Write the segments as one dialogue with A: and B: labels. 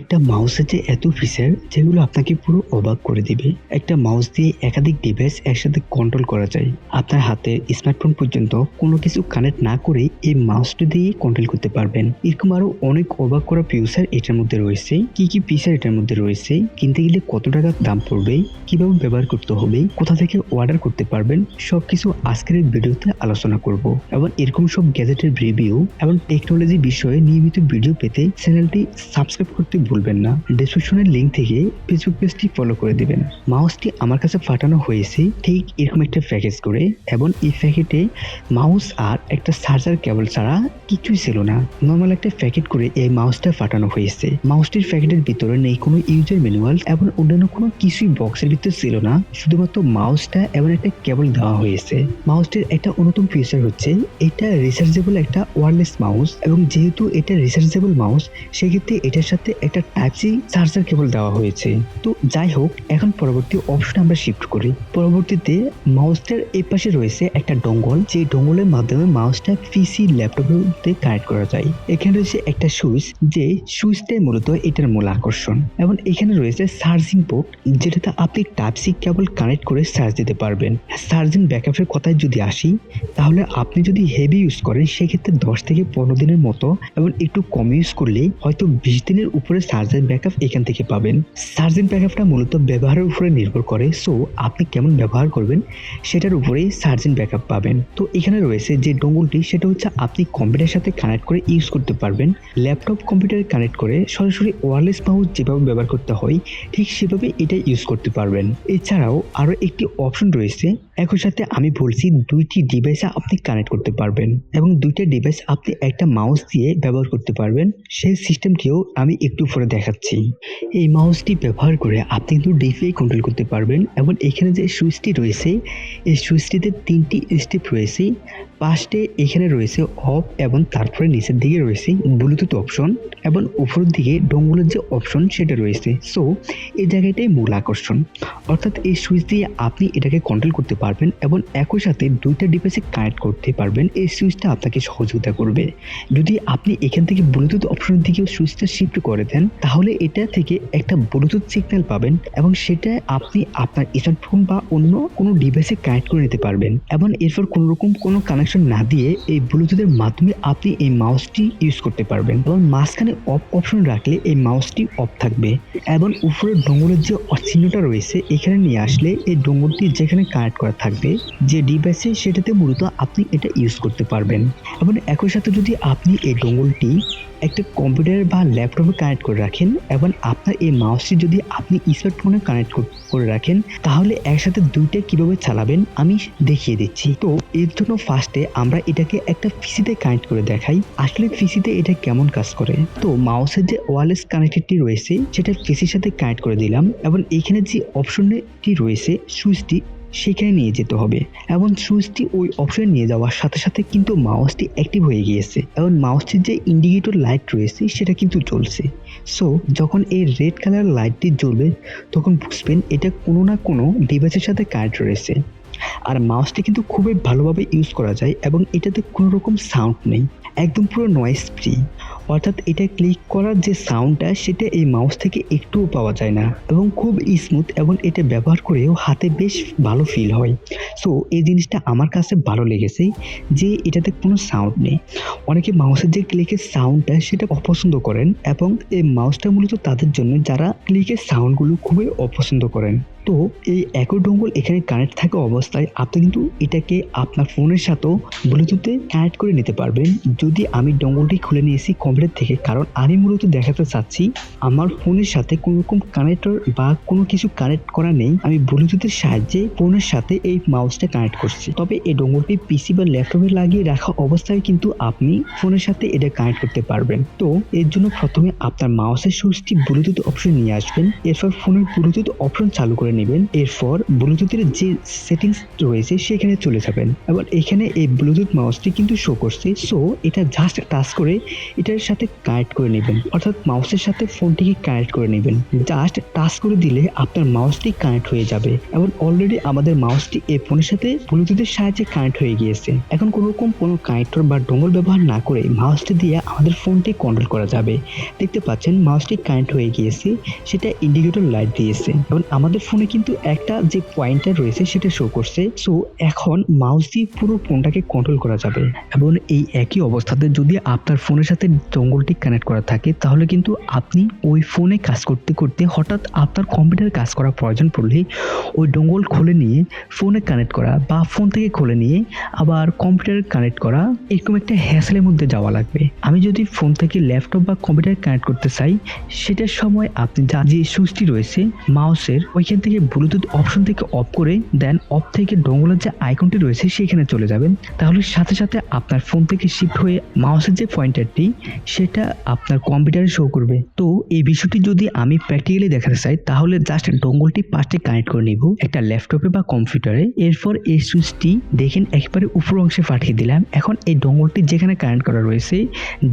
A: একটা মাউসের যে এত ফিচার যেগুলো আপনাকে পুরো অবাক করে দিবে। একটা মাউস দিয়ে একাধিক ডিভাইস একসাথে কন্ট্রোল করা যায়। আপনার হাতে স্মার্টফোন পর্যন্ত কোনো কিছু কানেক্ট না করে এই মাউসটি দিয়ে কন্ট্রোল করতে পারবেন। এরকম আরও অনেক অবাক করা ফিউচার এটার মধ্যে রয়েছে। কি কি ফিচার এটার মধ্যে রয়েছে? কিনতে গেলে কত টাকা দাম পড়বে? কীভাবে ব্যবহার করতে হবে? কোথা থেকে অর্ডার করতে পারবেন? সবকিছু আজকের ভিডিওতে আলোচনা করব। এবং এরকম সব গ্যাজেটের রিভিউ এবং টেকনোলজি বিষয়ে নিয়মিত ভিডিও পেতে চ্যানেলটি সাবস্ক্রাইব করতে ভুলবেন না। ডেসক্রিপশনের লিঙ্ক থেকে ফেসবুক পেজটি ফলো করে দিবেন। মাউসটি আমার কাছে ফাটানো হয়েছে ঠিক এরকম একটা প্যাকেজ করে এবং এই প্যাকেটে মাউস আর একটা চার্জার কেবল ছাড়া কিছুই ছিল না। নর্মাল একটা প্যাকেট করে এই মাউসটা ফাটানো হয়েছে। মাউসটির প্যাকেটের ভিতরে নেই কোনো ইউজার ম্যানুয়াল এবং অন্যান্য কোনো কিছুই বক্সের ভিতরে ছিল না। শুধুমাত্র মাউসটা এবং একটা কেবল দেওয়া হয়েছে। মাউসটির একটা অন্যতম ফিচার হচ্ছে এটা রিচার্জেবল একটা ওয়ারলেস মাউস এবং যেহেতু এটা রিচার্জেবল মাউস সেক্ষেত্রে এটার সাথে একটা টাইপ সি চার্জার কেবল দেওয়া হয়েছে। তো যাই হোক, এখন পরবর্তী অপশন আমরা শিফট করি। পরবর্তীতে মাউসটার এই পাশে রয়েছে একটা ডঙ্গল যে ডঙ্গলের মাধ্যমে মাউসটা পিসি ল্যাপটপে কানেক্ট করা যায়। এখানে রয়েছে একটা সুইচ, যে সুইচটাই মূলত এটার মূল আকর্ষণ। এবং এখানে রয়েছে চার্জিং পোর্ট যেটাতে আপনি টাইপ সি কেবল কানেক্ট করে চার্জ দিতে পারবেন। চার্জিং ব্যাকআপের কথায় যদি আসি, তাহলে আপনি যদি হেভি ইউজ করেন, সেক্ষেত্রে দশ থেকে পনেরো দিনের মতো, এবং একটু কম ইউজ করলে হয়তো বিশ দিনের উপরে চার্জের ব্যাকআপ এখান থেকে পাবেন। চার্জিং ব্যাকআপটা মূলত ব্যবহারের উপরে নির্ভর করে, সো আপনি কেমন ব্যবহার করবেন সেটার উপরেই চার্জিং ব্যাকআপ পাবেন। তো এখানে রয়েছে যে ডঙ্গলটি, সেটা হচ্ছে আপনি কম্পিউটারের সাথে কানেক্ট করে ইউজ করতে পারবেন। ল্যাপটপ, কম্পিউটারে কানেক্ট করে সরাসরি ওয়ারলেস মাউস যেভাবে ব্যবহার করতে হয়, ঠিক সেভাবে এটা ইউজ করতে পারবেন। এছাড়াও আরও একটি অপশন রয়েছে একই সাথে আমি বলছি দুইটি ডিভাইসে আপনি কানেক্ট করতে পারবেন এবং দুইটা ডিভাইস আপনি একটা মাউস দিয়ে ব্যবহার করতে পারবেন। সেই সিস্টেমটিও আমি একটু পরে দেখাচ্ছি। এই মাউসটি ব্যবহার করে আপনি কিন্তু ডিপিআই কন্ট্রোল করতে পারবেন এবং এখানে যে সুইচটি রয়েছে, এই সুইচটিতে তিনটি স্টেপ রয়েছে। পাশে এখানে রয়েছে অফ এবং তারপরে নিচের দিকে রয়েছে ব্লুটুথ অপশন এবং উপরের দিকে ডঙ্গলের যে অপশন সেটা রয়েছে। সো এই জায়গাটাই মূল আকর্ষণ। অর্থাৎ এই সুইচ দিয়ে আপনি এটাকে কন্ট্রোল করতে পারবেন এবং একই সাথে দুইটা ডিভাইসে কানেক্ট করতে পারবেন। এই সুইচটা আপনাকে সহযোগিতা করবে। যদি আপনি এখান থেকে ব্লুটুথ অপশনের দিকে সুইচটা শিফট করে দেন, তাহলে এটা থেকে একটা ব্লুটুথ সিগন্যাল পাবেন এবং সেটা আপনি আপনার স্মার্টফোন বা অন্য কোনো ডিভাইসে কানেক্ট করে নিতে পারবেন। এবং এরপর কোনো রকম কোনো কানেকশন না দিয়ে এই ব্লুটুথের মাধ্যমে আপনি এই মাউসটি ইউজ করতে পারবেন এবং মাঝখানে অফ অপশন রাখলে এই মাউসটি অফ থাকবে। এবং উপরের ডোঙ্গলের যে চিহ্নটা রয়েছে, এখানে নিয়ে আসলে এই ডোঙ্গলটি যেখানে কানেক্ট করা থাকবে, যে ডিভাইসে সেটাতে মূলত আপনি এটা ইউজ করতে পারবেন। এবং একই সাথে যদি আপনি এই ডোঙ্গলটি একটা কম্পিউটার বা ল্যাপটপে কানেক্ট করে রাখেন, এবং আপনার এই মাউসটি যদি আপনি স্মার্টফোনে কানেক্ট করে রাখেন, তাহলে একসাথে দুইটা কীভাবে চালাবেন, আমি দেখিয়ে দিচ্ছি। তো এর জন্য ফার্স্টে আমরা এটাকে একটা পিসিতে কানেক্ট করে দেখাই। আসলে পিসিতে এটা কেমন কাজ করে? তো মাউসের যে ওয়ারলেস কানেক্টেডটি রয়েছে, সেটা পিসির সাথে কানেক্ট করে দিলাম এবং এখানে যে অপশনটি রয়েছে, সুইচটি, সেখানে নিয়ে যেতে হবে। এবং সুইচটি ওই অপশনে নিয়ে যাওয়ার সাথে সাথে কিন্তু মাউসটি অ্যাক্টিভ হয়ে গিয়েছে এবং মাউসটির যে ইন্ডিকেটর লাইট রয়েছে, সেটা কিন্তু জ্বলছে। সো যখন এই রেড কালার লাইটটি জ্বলবে, তখন বুঝবেন এটা কোনো না কোনো ডিভাইসের সাথে কানেক্ট রয়েছে। আর মাউসটি কিন্তু খুবই ভালোভাবে ইউজ করা যায় এবং এটাতে কোনো রকম সাউন্ড নেই, একদম পুরো নয়েজ ফ্রি অর্থাৎ এটা ক্লিক করার যে সাউন্ডটা সেটা এই মাউস থেকে একটুও পাওয়া যায় না এবং খুব স্মুথ এবং এটা ব্যবহার করেও হাতে বেশ ভালো ফিল হয়। সো এই জিনিসটা আমার কাছে ভালো লেগেছে যে এটাতে কোনো সাউন্ড নেই। অনেকে মাউসের যে ক্লিকের সাউন্ডটা সেটা অপছন্দ করেন এবং এই মাউসটা মূলত তাদের জন্য যারা ক্লিকের সাউন্ডগুলো খুবই অপছন্দ করেন। তো এই একই ডোঙ্গল এখানে কানেক্ট থাকা অবস্থায় আপনি কিন্তু এটাকে আপনার ফোনের সাথেও ব্লুটুথে কানেক্ট করে নিতে পারবেন। যদি আমি ডোঙ্গলটি খুলে নিয়েছি কম্পিউটার থেকে, কারণ আমি মূলত দেখাতে চাচ্ছি, আমার ফোনের সাথে কোনো রকম কানেক্টর বা কোনো কিছু কানেক্ট করা নেই। আমি ব্লুটুথের সাহায্যে ফোনের সাথে এই মাউসটা কানেক্ট করছি। তবে এই ডোঙ্গলটি পিসি বা ল্যাপটপে লাগিয়ে রাখা অবস্থায় কিন্তু আপনি ফোনের সাথে এটা কানেক্ট করতে পারবেন। তো এর জন্য প্রথমে আপনার মাউসের সুইচটি ব্লুটুথ অপশন নিয়ে আসবেন। এরপর ফোনের ব্লুটুথ অপশন চালু করে নেবেন। এরপর ব্লুটুথের যে সেটিংস রয়েছে সেখানে চলে যাবেন। এবার এখানে এই ব্লুটুথ মাউসটি কিন্তু শো করছে। সো এটা জাস্ট টাচ করে এটার সাথে কানেক্ট করে নেবেন। অর্থাৎ মাউসের সাথে ফোনটিকে কানেক্ট করে নেবেন। জাস্ট টাচ করে দিলে আপনার মাউসটি কানেক্ট হয়ে যাবে। এবং অলরেডি আমাদের মাউসটি এই ফোনের সাথে ব্লুটুথের সাহায্যে কানেক্ট হয়ে গিয়েছে। এখন কোনো রকম কোনো কানেক্টর বা ডোঙ্গল ব্যবহার না করে মাউসটি দিয়ে আমাদের ফোনটি কন্ট্রোল করা যাবে। দেখতে পাচ্ছেন, মাউসটি কানেক্ট হয়ে গিয়েছে। সেটা ইন্ডিকেটর লাইট দিয়েছে। এবং আমাদের ফোনে কিন্তু একটা যে পয়েন্টার রয়েছে সেটা শো করছে। সো এখন মাউস দিয়ে পুরো ফোনটাকে কন্ট্রোল করা যাবে। এবং এই একই অবস্থাতে যদি আপনার ফোনের সাথে ডোঙ্গলটি কানেক্ট করা থাকে, তাহলে কিন্তু আপনি ওই ফোনে কাজ করতে করতে হঠাৎ আপনার কম্পিউটারে কাজ করার প্রয়োজন পড়লে ওই ডোঙ্গল খুলে নিয়ে ফোনে কানেক্ট করা বা ফোন থেকে খুলে নিয়ে আবার কম্পিউটারে কানেক্ট করা, এরকম একটা হ্যাসেলের মধ্যে যাওয়া লাগবে। আমি যদি ফোন থেকে ল্যাপটপ বা কম্পিউটারে কানেক্ট করতে চাই, সেটার সময় আপনি যা যে সুইচটি রয়েছে মাউসের ওইখান থেকে ব্লুটুথ অপশন থেকে অফ করে দেন অফ থেকে ডোঙ্গলের যে আইকনটি রয়েছে সেখানে চলে যাবেন। তাহলে সাথে সাথে আপনার ফোন থেকে শিফট হয়ে মাউসের যে পয়েন্টারটি সেটা আপনার কম্পিউটারে শো করবে। তো এই বিষয়টি যদি আমি প্র্যাকটিক্যালি দেখাতে চাই, তাহলে জাস্ট ডোঙ্গলটি পাশে কানেক্ট করে নিব একটা ল্যাপটপে বা কম্পিউটারে এরপর এই সুইচটি দেখেন একেবারে উপর অংশে পাঠিয়ে দিলাম। এখন এই ডোঙ্গলটি যেখানে কানেক্ট করা রয়েছে,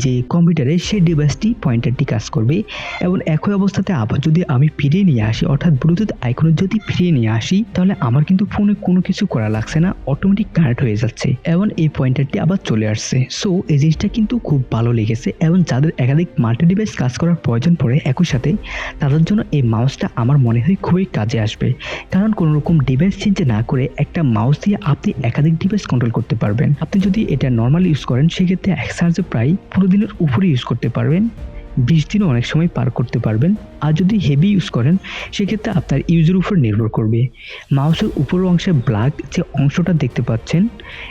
A: যে কম্পিউটারে সেই ডিভাইসটি পয়েন্টারটি কাজ করবে। এবং একই অবস্থাতে আবার যদি আমি ফিরিয়ে নিয়ে আসি, অর্থাৎ ব্লুটুথ আইকনে যদি ফিরিয়ে নিয়ে আসি, তাহলে আমার কিন্তু ফোনে কোনো কিছু করা লাগছে না অটোমেটিক কানেক্ট হয়ে যাচ্ছে। এবং এই পয়েন্টারটি আবার চলে আসছে। সো এই জিনিসটা কিন্তু খুব ভালো লেগেছে এবং যাদের একাধিক মাল্টি ডিভাইস কাজ করার প্রয়োজন পড়ে একই সাথে, তাদের জন্য এই মাউসটা আমার মনে হয় খুবই কাজে আসবে। কারণ কোনো রকম ডিভাইস চেঞ্জ না করে একটা মাউস দিয়ে আপনি একাধিক ডিভাইস কন্ট্রোল করতে পারবেন। আপনি যদি এটা নর্মাল ইউজ করেন, সেক্ষেত্রে এক চার্জে প্রায় পনেরো দিনের উপরে ইউজ করতে পারবেন। বিশ দিনও অনেক সময় পার করতে পারবেন। আর যদি হেভি ইউজ করেন, সেক্ষেত্রে আপনার ইউজের উপর নির্ভর করবে। মাউসের উপর অংশে ব্ল্যাক যে অংশটা দেখতে পাচ্ছেন,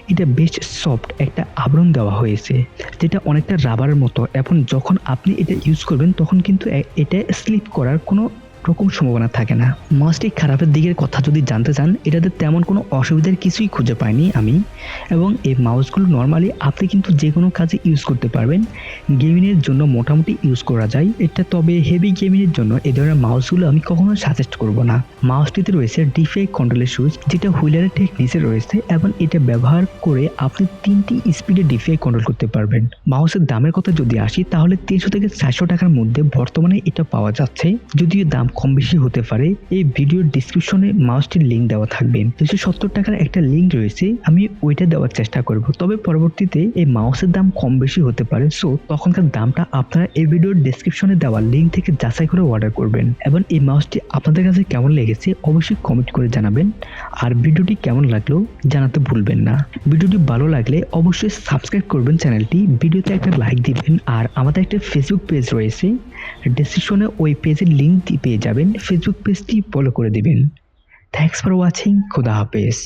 A: এটা বেশ সফট একটা আবরণ দেওয়া হয়েছে, যেটা অনেকটা রাবারের মতো। এখন যখন আপনি এটা ইউজ করবেন, তখন কিন্তু এটা স্লিপ করার কোনো রকম সম্ভাবনা থাকে না। মাউসটি খারাপের দিকের কথা যদি জানতে চান, এটাতে তেমন কোনো অসুবিধার কিছুই খুঁজে পাইনি আমি। এবং এই মাউসগুলো নর্মালি আপনি কিন্তু যে কোনো কাজে ইউজ করতে পারবেন। গেমিংয়ের জন্য মোটামুটি ইউজ করা যায়। এটা তবে হেভি গেমিংয়ের জন্য এ ধরনের মাউসগুলো আমি কখনো সাজেস্ট করব না। মাউসটিতে রয়েছে ডিফাই কন্ট্রোলের সুইচ যেটা হুইলারের ঠিক নিচে রয়েছে এবং এটা ব্যবহার করে আপনি তিনটি স্পিডে ডিফাই কন্ট্রোল করতে পারবেন। মাউসের দামের কথা যদি আসি, তাহলে তিনশো থেকে চারশো টাকার মধ্যে বর্তমানে এটা পাওয়া যাচ্ছে। যদিও দাম কম বেশি হতে পারে, এই ভিডিওর ডিসক্রিপশনে মাউসটির লিঙ্ক দেওয়া থাকবে। দুশো সত্তর টাকার একটা লিঙ্ক রয়েছে, আমি ওইটা দেওয়ার চেষ্টা করব। তবে পরবর্তীতে এই মাউসের দাম কম বেশি হতে পারে সো তখনকার দামটা আপনারা এই ভিডিওর ডিসক্রিপশনে দেওয়া লিঙ্ক থেকে যাচাই করে অর্ডার করবেন। এবং এই মাউসটি আপনাদের কাছে কেমন লেগেছে অবশ্যই কমেন্ট করে জানাবেন। আর ভিডিওটি কেমন লাগল জানাতে ভুলবেন না। ভিডিওটি ভালো লাগলে অবশ্যই সাবস্ক্রাইব করবেন চ্যানেলটি ভিডিওতে একটা লাইক দিবেন। আর আমাদের একটা ফেসবুক পেজ রয়েছে ডিসক্রিপশনে ওই পেজের লিঙ্ক পেয়ে যাবেন ফেসবুক পেজটি ফলো করে দেবেন। থ্যাংকস ফর ওয়াচিং খুদা হাফেজ।